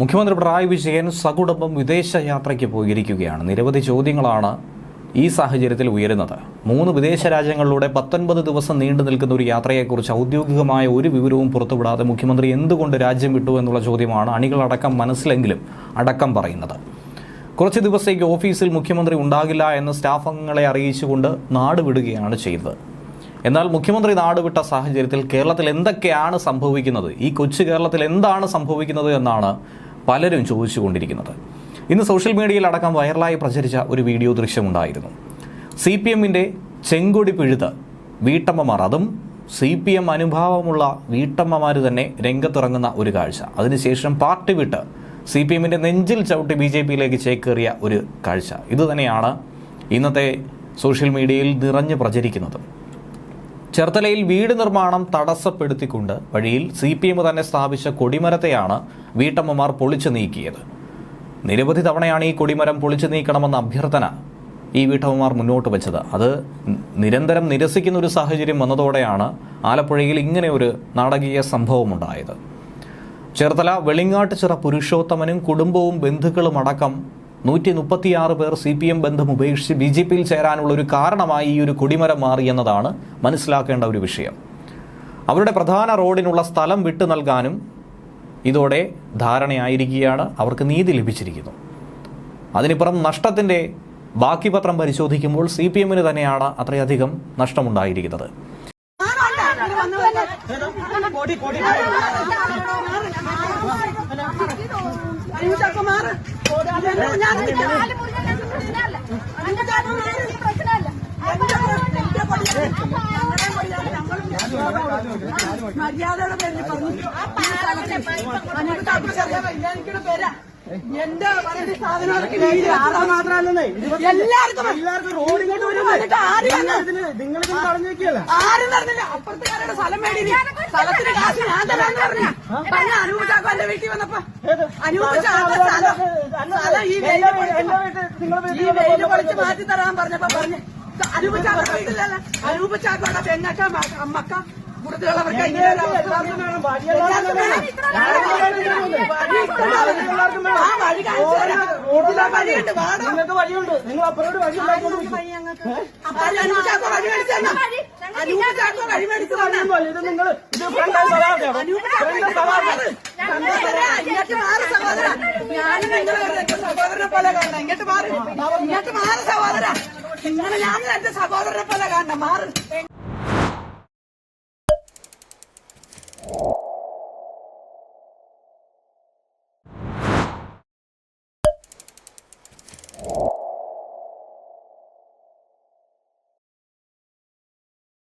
മുഖ്യമന്ത്രി പിണറായി വിജയൻ സകുടുംബം വിദേശ യാത്രയ്ക്ക് പോയിരിക്കുകയാണ്. നിരവധി ചോദ്യങ്ങളാണ് ഈ സാഹചര്യത്തിൽ ഉയരുന്നത്. മൂന്ന് വിദേശ രാജ്യങ്ങളിലൂടെ പത്തൊൻപത് ദിവസം നീണ്ടു നിൽക്കുന്ന ഒരു യാത്രയെക്കുറിച്ച് ഔദ്യോഗികമായ ഒരു വിവരവും പുറത്തുവിടാതെ മുഖ്യമന്ത്രി എന്തുകൊണ്ട് രാജ്യം വിട്ടു എന്നുള്ള ചോദ്യമാണ് അണികളടക്കം മനസ്സിലെങ്കിലും അടക്കം പറയുന്നത്. കുറച്ച് ദിവസത്തേക്ക് ഓഫീസിൽ മുഖ്യമന്ത്രി ഉണ്ടാകില്ല എന്ന് സ്റ്റാഫ് അംഗങ്ങളെ അറിയിച്ചുകൊണ്ട് നാട് വിടുകയാണ് ചെയ്തത്. എന്നാൽ മുഖ്യമന്ത്രി നാടുവിട്ട സാഹചര്യത്തിൽ കേരളത്തിൽ എന്തൊക്കെയാണ് സംഭവിക്കുന്നത്? ഈ കൊച്ചു കേരളത്തിൽ എന്താണ് സംഭവിക്കുന്നത് എന്നാണ് പലരും ചോദിച്ചുകൊണ്ടിരിക്കുന്നത്. ഇന്ന് സോഷ്യൽ മീഡിയയിൽ അടക്കം വൈറലായി പ്രചരിച്ച ഒരു വീഡിയോ ദൃശ്യമുണ്ടായിരുന്നു. സി പി എമ്മിന്റെ ചെങ്കൊടി പിഴുത് വീട്ടമ്മമാർ അതും സി പി എം അനുഭാവമുള്ള വീട്ടമ്മമാർ തന്നെ രംഗത്തിറങ്ങുന്ന ഒരു കാഴ്ച. അതിനുശേഷം പാർട്ടി വിട്ട് സി പി എമ്മിന്റെ നെഞ്ചിൽ ചവിട്ടി ബി ജെ പിയിലേക്ക് ചേക്കേറിയ ഒരു കാഴ്ച. ഇതുതന്നെയാണ് ഇന്നത്തെ സോഷ്യൽ മീഡിയയിൽ നിറഞ്ഞു പ്രചരിക്കുന്നത്. ചേർത്തലയിൽ വീട് നിർമ്മാണം തടസ്സപ്പെടുത്തിക്കൊണ്ട് വഴിയിൽ സി പി എം തന്നെ സ്ഥാപിച്ച കൊടിമരത്തെയാണ് വീട്ടമ്മമാർ പൊളിച്ചു നീക്കിയത്. നിരവധി തവണയാണ് ഈ കൊടിമരം പൊളിച്ചു നീക്കണമെന്ന അഭ്യർത്ഥന ഈ വീട്ടമ്മമാർ മുന്നോട്ട് വെച്ചത്. അത് നിരന്തരം നിരസിക്കുന്ന ഒരു സാഹചര്യം വന്നതോടെയാണ് ആലപ്പുഴയിൽ ഇങ്ങനെ ഒരു നാടകീയ സംഭവമുണ്ടായത്. ചേർത്തല വെളിങ്ങാട്ടുചിറ പുരുഷോത്തമനും കുടുംബവും ബന്ധുക്കളും അടക്കം നൂറ്റി മുപ്പത്തിയാറ് പേർ സി പി എം ബന്ധം ഉപേക്ഷിച്ച് ബി ജെ പിയിൽ ചേരാനുള്ള ഒരു കാരണമായി ഈ ഒരു കൊടിമരം മാറി എന്നതാണ് മനസ്സിലാക്കേണ്ട ഒരു വിഷയം. അവരുടെ പ്രധാന റോഡിനുള്ള സ്ഥലം വിട്ടു നൽകാനും ഇതോടെ ധാരണയായിരിക്കുകയാണ്. അവർക്ക് നീതി ലഭിച്ചിരിക്കുന്നു. അതിനിപ്പുറം നഷ്ടത്തിന്റെ ബാക്കി പത്രം പരിശോധിക്കുമ്പോൾ സി പി എമ്മിന് തന്നെയാണ് അത്രയധികം നഷ്ടമുണ്ടായിരിക്കുന്നത്. മര്യാദയുടെ പേരിൽ പറഞ്ഞു. പേരാ. എന്റെ പറയുന്ന മാത്രമല്ലേ എല്ലാവർക്കും എല്ലാവർക്കും റോഡിങ്ങോട്ട് വരും? നിങ്ങൾ വെക്കുകയല്ല ആരും നടന്നില്ല അപ്പുറത്തുകാരുടെ സ്ഥലം മേടിയില്ല സ്ഥലത്തിന് കാശ് ഞാൻ തരാന്ന് പറഞ്ഞ. പറഞ്ഞ അനൂപ് എന്റെ വീട്ടിൽ വന്നപ്പോ അനൂപ് ചാക്കോ സ്ഥലം ഈ വെയിൽ പൊളിച്ച് ഈ വെയിൽ പൊളിച്ച് മാറ്റി തരാൻ പറഞ്ഞപ്പോ പറഞ്ഞു അനൂപ് ചാക്കോ വീട്ടിലല്ല അനൂപ് പെണ്ണക്ക അമ്മക്ക കൂടുതലുള്ളവർക്ക് ഇങ്ങനെ ഒരു അവസ്ഥ വേണം. ആ വഴി കാണിച്ചു തരാം. ഇതിലെ വഴിയുണ്ട് വാടോ നിങ്ങൾക്ക് വഴിയുണ്ട്. നിങ്ങൾ അപ്പുറത്തോട്ട് വഴി ഉണ്ടാക്കുന്നു അപ്പൊ അനൂപ് ചാക്കോ വഴി മേടിച്ചു തന്നോ. അനൂപ് ചാക്കോ വഴി മേടിച്ചു ഇത് നിങ്ങൾ ഇത് ഫ്രണ്ട് മാറി സഹോദര ഞാൻ നിങ്ങളെ സഹോദരനെ പോലെ കാണണം. ഇങ്ങോട്ട് മാറി. ഇങ്ങോട്ട് മാറി സഹോദര നിങ്ങളെ ഞാൻ എന്റെ സഹോദരനെ പോലെ കാണണം. മാറി. Oh.